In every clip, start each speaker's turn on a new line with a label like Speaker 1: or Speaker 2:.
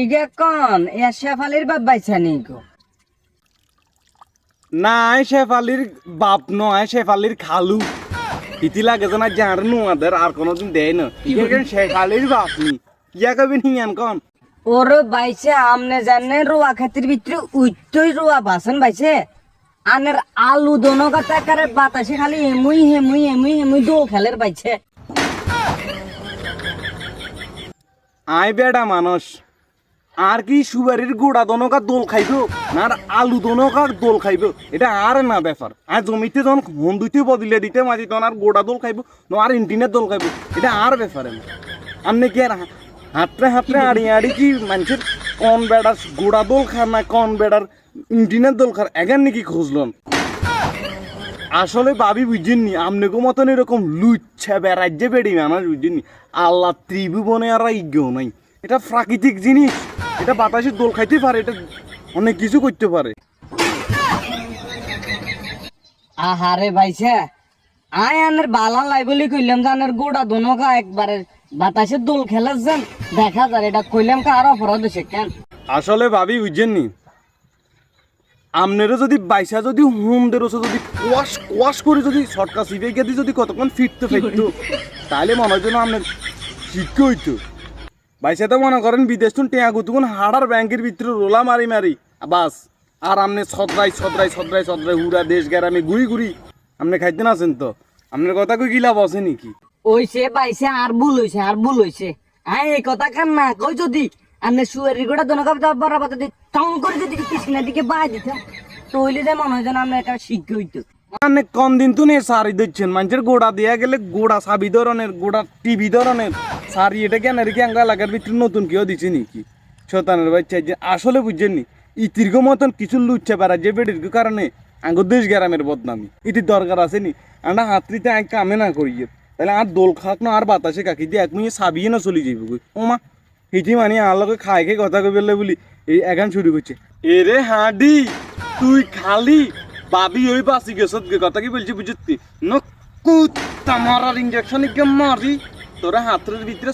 Speaker 1: ইগে কন এ শেফালির বাপ বাইছা নি গো।
Speaker 2: নাই শেফালির বাপ নয় শেফালির খালু। ইতি লাগে না যার নুয়াদের আর কোনোদিন দেয় না। ইকে শেফালির বাপ নি। ইয়া কবি হিয়ান কন?
Speaker 1: ওর বাইছে, আমনে জানে রোয়া খাতির ভিতরে উইতই রোয়া বাসন বাইছে। আনের আলু দোনো কথা বাতাসে খালি এমুই হেমুই এমুই হেমুই দোল খেলের বাইছে।
Speaker 2: আই বেডা মানুষ, আর কি সুবারির গোড়া দনকা দোল খাইব আর আলু দনকা দোল খাইব, এটা আর না ব্যাপার। আর জমিতে যখন হন্দুতে বদলে দিতে মাঝি তখন আর গোড়া দোল খাইব, না আর ইন্টিনের দোল খাইব, এটা আর ব্যাপারে না আপনি কি আর হাতরে হাতরে আড়ি আড়ি কি মানুষের কন বেড়ার গোড়া দোল খার না কন বেড়ার ইন্টিনের দোল খার এগান নাকি খুঁজলন আসলে ভাবি বুঝিনি আমনেগো মতন এরকম লুচ্ছা বেড়াজ্যে বেড়ি, মানুষ বুঝিনি আল্লাহ ত্রিভুবনে আর ইজ্ঞও নাই। এটা প্রাকৃতিক জিনিস। এটা বাতাসে দোল খাইতে পারে, এটা অনেক কিছু করতে পারে।
Speaker 1: আহারে বাইছে আয় আনের বালা লাই বলি কইলাম যে আনের গোড়া দোনোকা একবারে বাতাসে দোল খেলার যান। দেখা যায় এটা কইলাম কা আর অপরাধ হয়েছে কেন?
Speaker 2: আসলে ভাবি বুঝছেননি আমনেরও যদি বাইসা যদি হুমদের ওসে যদি কোয়াশ কোয়াশ করে যদি শর্টকা সিবে গিয়ে যদি কতক্ষণ ফিরতে ফিরতো তাহলে মনে হয় যেন আপনার শিক্ষা হইতো। বাইসাতে মনে করেন বিদেশ তুন টেয়া গুতুন হাড়ার ব্যাংকের ভিতরে রোলা মারি মারি। বাস, আর আমনে ছত্রাই ছত্রাই ছত্রাই ছত্রাই, হুড়া দেশ গ্রামে ঘুরি ঘুরি আপনি খাইতে না আছেন তো? আপনার কথা কই গিলা বসে নাকি?
Speaker 1: ওইছে বাইছে আর ভুল হইছে আর ভুল হইছে। আয় এই কথা কান না কই যদি? আপনি সুয়ারি গোটা দোনো কাপ বরাবর যদি টং করে যদি কৃষ্ণের দিকে বাই দিতে তৈলে যে মনে হয় যেন আমরা একটা শিক্ষা হইতো।
Speaker 2: মানে কম দিন তো সারি দিচ্ছেন মানুষের গোড়া দেয়া গেলে গোড়া সাবি ধরনের গোড়া টিভি ধরনের সারি এটা কেন আর কি আঙ্গা লাগার ভিতরে নতুন কেউ দিচ্ছে নাকি? শতানের বাচ্চা যে আসলে বুঝছেন নি ইতির্গ মতন কিছু লুচ্ছে পারা যে বেডির কারণে আঙ্গ দেশ গ্রামের বদনামি। ইটির দরকার আছে নি। আমরা হাতরিতে আঙ্ক কামে না করিয়ে। তাহলে আর দোল খাক না, আর বাতাসে কাকি দিয়ে এক মিনিট সাবিয়ে না চলে যাইব গই ওমা, হিটি মানে আর লগে খাই খাই কথা কই বললে বলি। এই এখান শুরু করছে। এরে হাঁডি, তুই খালি বাবি ওই বাসি গেছত গে, কথা কি বলছি বুঝতি? ন কুত্তা মারার ইঞ্জেকশন ইকে মারি। তোরা হাতের ভিতরে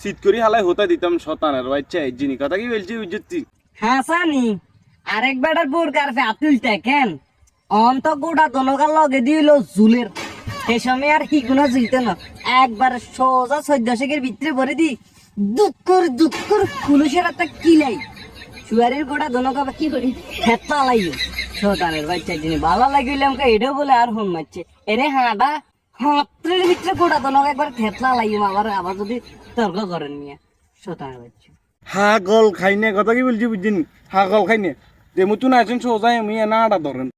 Speaker 2: শীত করি হালাই হতে দিতাম, শতানের বাচ্চা, এই জিনি কথা কি বলছি বুঝতি?
Speaker 1: হ্যাঁ সানি। আরেক বেটার বোর কারফে আতুলতে কেন অন্ত গোটা দনকার লগে দিল জুলের। সে সময় আর কি কোনো জিতে না। একবার সোজা চোদ্দ শেখের ভিতরে ভরে দি। দুঃখর দুঃখর পুলিশের একটা কিলাই সুয়ারির গোটা দনকা কি করি? খেতা লাইও শতানের বাচ্চা জিনি ভালো লাগিলে আমাকে এটাও বলে আর ফোন মারছে। এরে হাঁটা। হাতের ভিতরে গোটা দনকা একবার থেতলা লাইও আবার আবার যদি তর্ক করেন মিয়া। শতানের বাচ্চা।
Speaker 2: হাগল খাইনে, কথা কি বলছি বুঝছেন? হাগল খাইনে। যে মতন আছেন সোজা আমি না আড়া ধরেন।